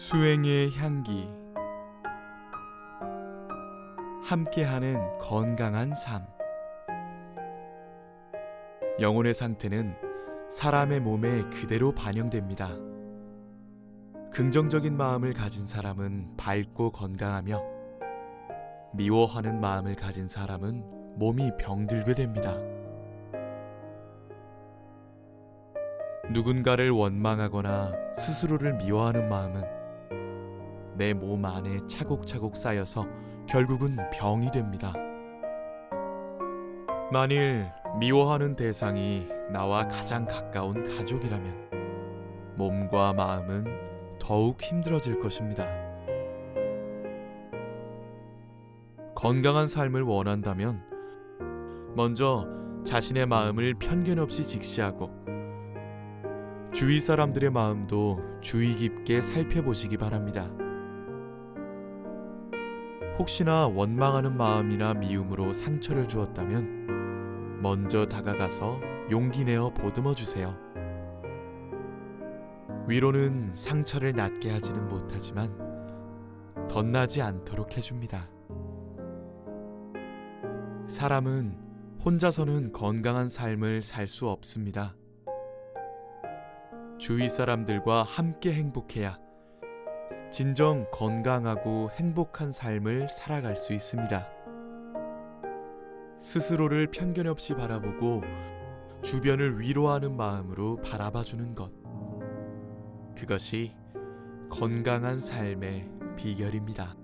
수행의 향기 함께하는 건강한 삶 영혼의 상태는 사람의 몸에 그대로 반영됩니다. 긍정적인 마음을 가진 사람은 밝고 건강하며 미워하는 마음을 가진 사람은 몸이 병들게 됩니다. 누군가를 원망하거나 스스로를 미워하는 마음은 내 몸 안에 차곡차곡 쌓여서 결국은 병이 됩니다. 만일 미워하는 대상이 나와 가장 가까운 가족이라면 몸과 마음은 더욱 힘들어질 것입니다. 건강한 삶을 원한다면 먼저 자신의 마음을 편견 없이 직시하고 주위 사람들의 마음도 주의 깊게 살펴보시기 바랍니다. 혹시나 원망하는 마음이나 미움으로 상처를 주었다면 먼저 다가가서 용기 내어 보듬어 주세요. 위로는 상처를 낫게 하지는 못하지만 덧나지 않도록 해줍니다. 사람은 혼자서는 건강한 삶을 살 수 없습니다. 주위 사람들과 함께 행복해야 진정 건강하고 행복한 삶을 살아갈 수 있습니다. 스스로를 편견 없이 바라보고 주변을 위로하는 마음으로 바라봐 주는 것. 그것이 건강한 삶의 비결입니다.